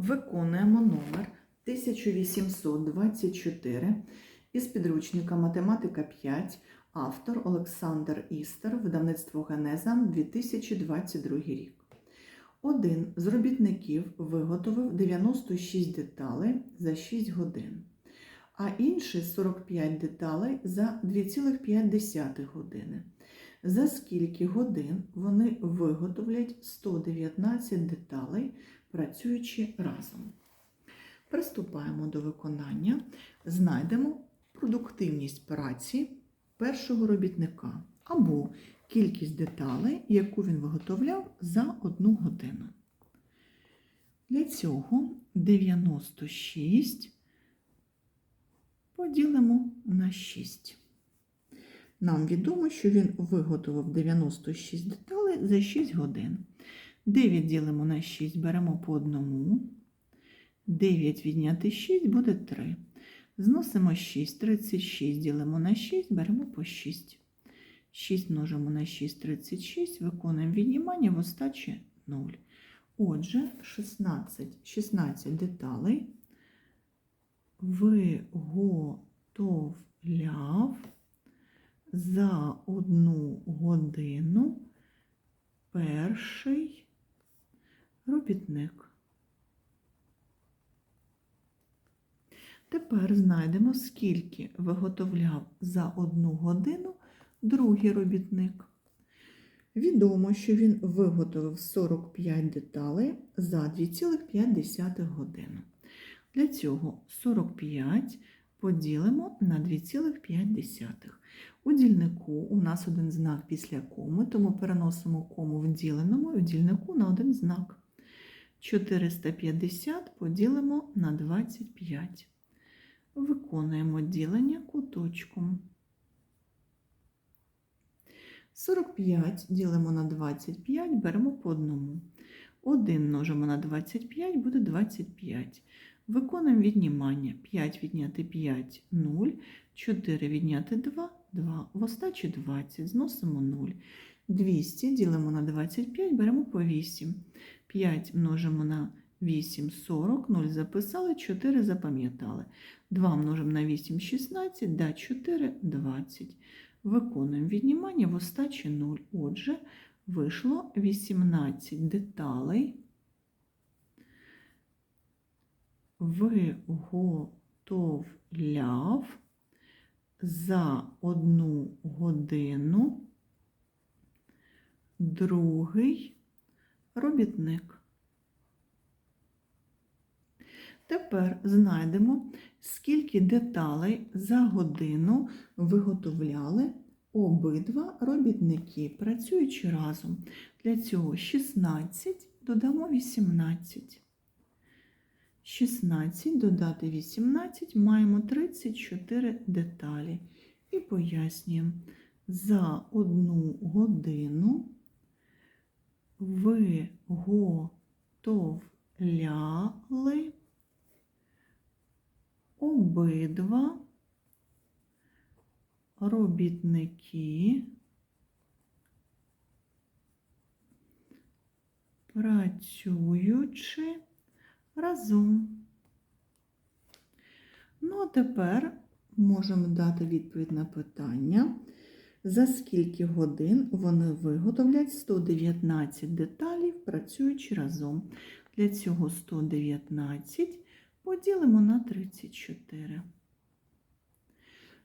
Виконуємо номер 1824 із підручника Математика 5, автор Олександр Істер, видавництво Генеза 2022 рік. Один з робітників виготовив 96 деталей за 6 годин, а інший 45 деталей за 2,5 години. За скільки годин вони виготовлять 119 деталей, працюючи разом? Приступаємо до виконання, знайдемо продуктивність праці першого робітника або кількість деталей, яку він виготовляв за одну годину. Для цього 96 поділимо на 6. Нам відомо, що він виготовив 96 деталей за 6 годин. 9 ділимо на 6, беремо по одному. 9 відняти 6 буде 3. Зносимо 6, 36 ділимо на 6, беремо по 6. 6 множимо на 6, 36, виконуємо віднімання в остачі 0. Отже, 16, 16 деталей виготовляв за одну годину перший робітник. Тепер знайдемо, скільки виготовляв за одну годину другий робітник. Відомо, що він виготовив 45 деталей за 2,5 години. Для цього 45 поділимо на 2,5. У дільнику у нас один знак після коми, тому переносимо кому в діленому і в дільнику на один знак. 450 поділимо на 25. Виконуємо ділення куточком. 45 ділимо на 25, беремо по одному. 1 множимо на 25 буде 25. Виконуємо віднімання. 5 відняти 5 0, 4 відняти 2 2. В остачі 20. Зносимо 0. 200 ділимо на 25, беремо по 8. 5 множимо на 8 40, 0 записали, 4 запам'ятали. 2 множимо на 8 16, да 4 20. Виконуємо віднімання в остачі 0. Отже, вийшло 18 деталей. Виготовляв за одну годину другий робітник. Тепер знайдемо, скільки деталей за годину виготовляли обидва робітники, працюючи разом. Для цього 16 додамо 18. 16 додати 18 маємо 34 деталі. І пояснюємо, за одну годину виготовляли обидва робітники працюючи разом. Ну, а тепер можемо дати відповідь на питання, за скільки годин вони виготовлять 119 деталів, працюючи разом. Для цього 119 поділимо на 34.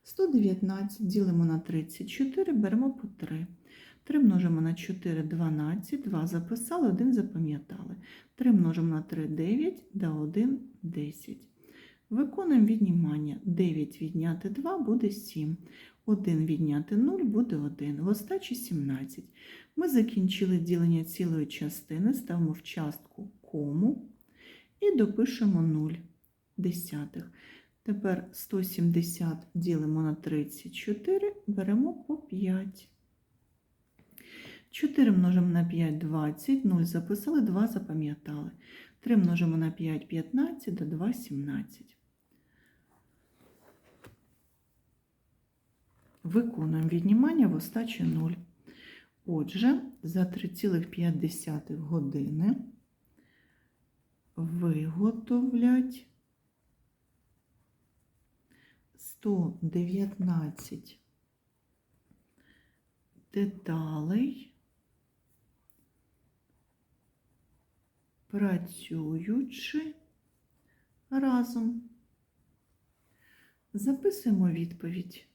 119 ділимо на 34, беремо по 3. 3 множимо на 4 12, 2 записали, 1 запам'ятали. 3 множимо на 3 9, да 1 10. Виконуємо віднімання. 9 відняти 2 буде 7. 1 відняти 0 буде 1. В остачі 17. Ми закінчили ділення цілої частини, ставимо в частку кому і допишемо 0 десятих. Тепер 170 ділимо на 34, беремо по 5. 4 множимо на 5 20, 0 записали, 2 запам'ятали. 3 множимо на 5 15, до 2 17. Виконуємо віднімання в остачі 0. Отже, за 3,5 години виготовлять 119 деталей, працюючи разом. Записуємо відповідь.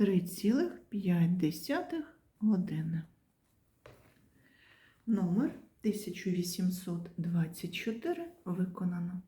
Три цілих п'ять десятих години. Номер 1824 виконано.